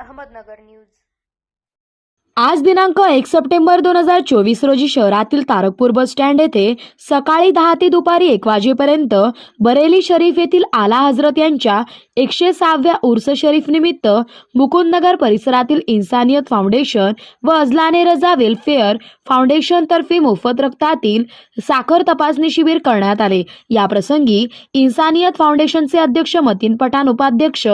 Ahmednagar news. आज दिनांक एक सप्टेंबर दोन हजार चोवीस रोजी शहरातील तारकपूर बस स्टँड येथे सकाळी दहा ते दुपारी एक वाजेपर्यंत बरेली शरीफ येथील आला हजरत यांच्या एकशे सहाव्या उर्स शरीफ निमित्त मुकुंदनगर परिसरातील इन्सानियत फाउंडेशन व अजलाने रजा वेलफेअर फाउंडेशन तर्फे मोफत रक्तातील साखर तपासणी शिबिर करण्यात आले. या प्रसंगी इन्सानियत फाउंडेशनचे अध्यक्ष मतीन पठाण उपाध्यक्ष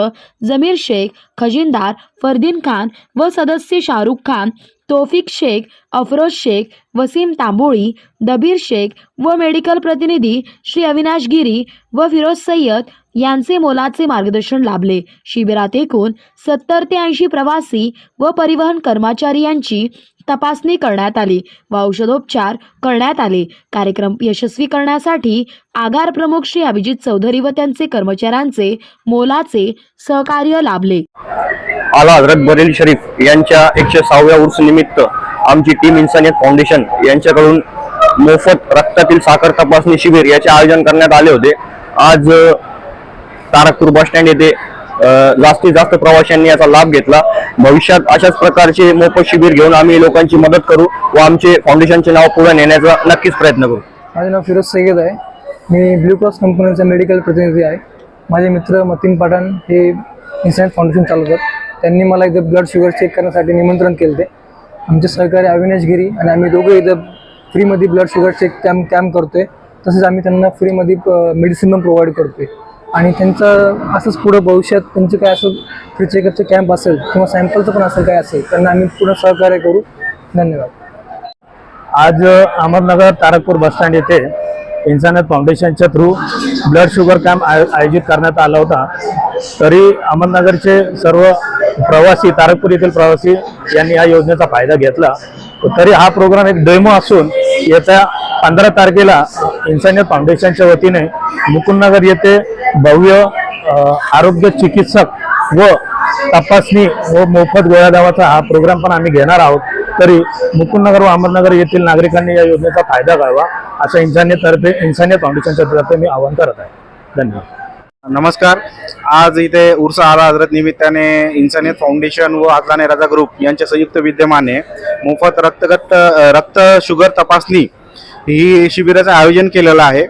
जमीर शेख खजिनदार फरदीन खान व सदस्य शाहरुख खान तोफिक शेख अफरोज शेख वसीम तांबोळी दबीर शेख व मेडिकल प्रतिनिधी श्री अविनाश गिरी व फिरोज सय्यद यांचे मोलाचे मार्गदर्शन लाभले. शिबिरात एकूण सत्तर ते ऐंशी प्रवासी व परिवहन कर्मचारी यांची तपासणी करण्यात आली व औषधोपचार करण्यात आले. कार्यक्रम यशस्वी करण्यासाठी आगार प्रमुख श्री अभिजित चौधरी व त्यांचे कर्मचाऱ्यांचे मोलाचे सहकार्य लाभले. आला हजरत बरेल शरीफ यांच्या एकशे सहाव्या उर्स निमित्त आमची टीम इन्सानियत फाउंडेशन यांच्याकडून मोफत रक्तातील साखर तपासणी शिबिर याचे आयोजन करण्यात आले होते. आज तारकपूर बस स्टँड येथे जास्तीत जास्त प्रवाशांनी याचा लाभ घेतला. भविष्यात अशाच प्रकारचे मोफत शिबिर घेऊन आम्ही लोकांची मदत करू व आमचे फाउंडेशनचे नाव पुढे नेण्याचा नक्कीच प्रयत्न करू. माझे नाव फिरोज सय्यद आहे. मी ब्ल्यू क्रॉस कंपनीचा मेडिकल प्रतिनिधी आहे. माझे मित्र मतीन पाटण हे इन्सिडेंट फाउंडेशन चालवतात. त्यांनी मला एकदा ब्लड शुगर चेक करण्यासाठी निमंत्रण केले होते. आमचे सहकारी अविनाश गिरी आणि आम्ही दोघे इथं फ्रीमध्ये blood sugar check camp camp करतोय. तसेच आम्ही त्यांना फ्रीमध्ये मेडिसिन पण प्रोव्हाइड करतोय. आणि त्यांचं असंच पुढं भविष्यात त्यांचं काय असं फ्री चेकअपचं कॅम्प असेल किंवा सॅम्पलचं पण असेल काय असेल त्यांना आम्ही पूर्ण सहकार्य करू. धन्यवाद. आज अहमदनगर तारकपूर बसस्टँड येथे इन्सानियत फाउंडेशनच्या थ्रू ब्लड शुगर कॅम्प आय आयोजित करण्यात आला होता. तरी अहमदनगरचे सर्व प्रवासी तारकपूर येथील प्रवासी यांनी या योजनेचा फायदा घेतला. तरी हा प्रोग्राम एक डेमो असून येत्या पंधरा तारखेला इन्सानियत फाउंडेशनच्या वतीने मुकुंदनगर येथे भव्य आरोग्य चिकित्सक व तपासणी व मोफत गोळ्या दावाचा हा प्रोग्राम पण आम्ही घेणार आहोत. तरी मुकुंदनगर व अहमदनगर येथील नागरिकांनी या योजनेचा फायदा घ्यावा असं इन्सानियतर्फे इन्सानियत फाउंडेशनच्या तर्फे मी आवाहन करत आहे. धन्यवाद. नमस्कार. आज इथे उर्सा आला हजरत निमित्ताने इन्सानियत फाउंडेशन व आजलाने राजा ग्रुप यांच्या संयुक्त विद्यमाने मोफत रक्तगत रक्त शुगर तपासणी ही शिबिराचं आयोजन केलेलं आहे.